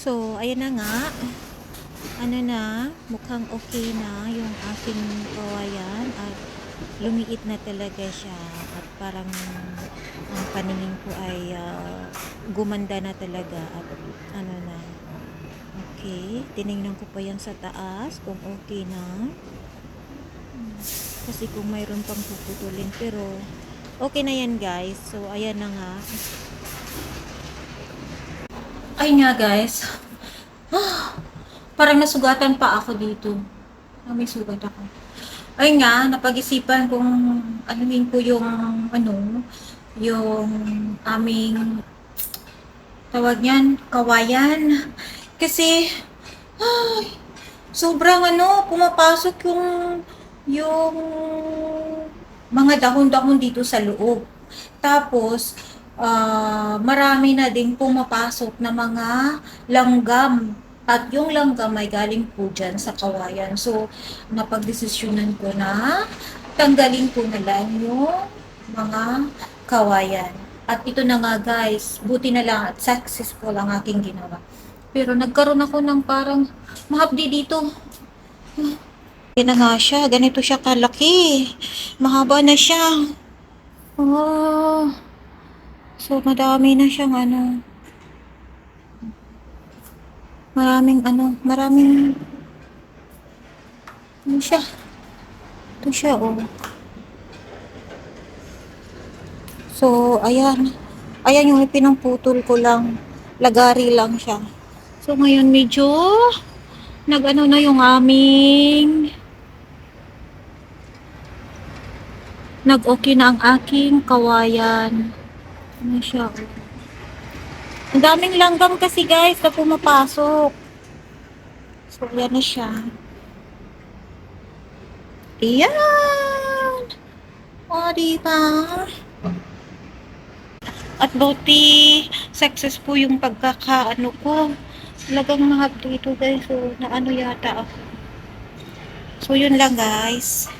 So, ayan na nga. Ano na, mukhang okay na yung aking kawayan at lumiit na talaga siya at parang ang paningin ko ay ah, gumanda na talaga at ano na. Okay, tinignan ko pa yan sa taas kung okay na. Kasi kung mayroon pang puputulin pero okay na yan guys. So, ayan na nga. Ay nga guys. Ah, parang nasugatan pa ako dito. Ah, may sugat ako. Ay nga, napag-isipan kung anuhin ko yung ano, yung aming tawag niyan, kawayan. Kasi, ay, sobrang ano, pumapasok yung yung mga dahon-dahon dito sa loob. Tapos, ah, marami na ding pumapasok na mga langgam. At yung langgam ay galing po dyan sa kawayan. So, napagdesisyonan ko na tanggalin ko na lang yung mga kawayan. At ito na nga guys, buti na lang at successful ang aking ginawa. Pero nagkaroon ako ng parang mahapdi dito. Yan na nga siya, ganito siya kalaki. Mahaba na siya. Oh. So, madami na siyang ano. Maraming ano, maraming ano siya? Ito siya, oh. So, ayan. Ayan yung ipinamputol ko lang. Lagari lang siya. So, ngayon medyo nag-ano na yung aming nag-okay na ang aking kawayan. Ano siya? Ang daming langgam kasi guys na pumapasok. So, yan na siya. Ayan! O, diba? At buti, success po yung pagkakaano ko. Talagang mahap dito guys. So, naano yata ako. So, yun lang guys.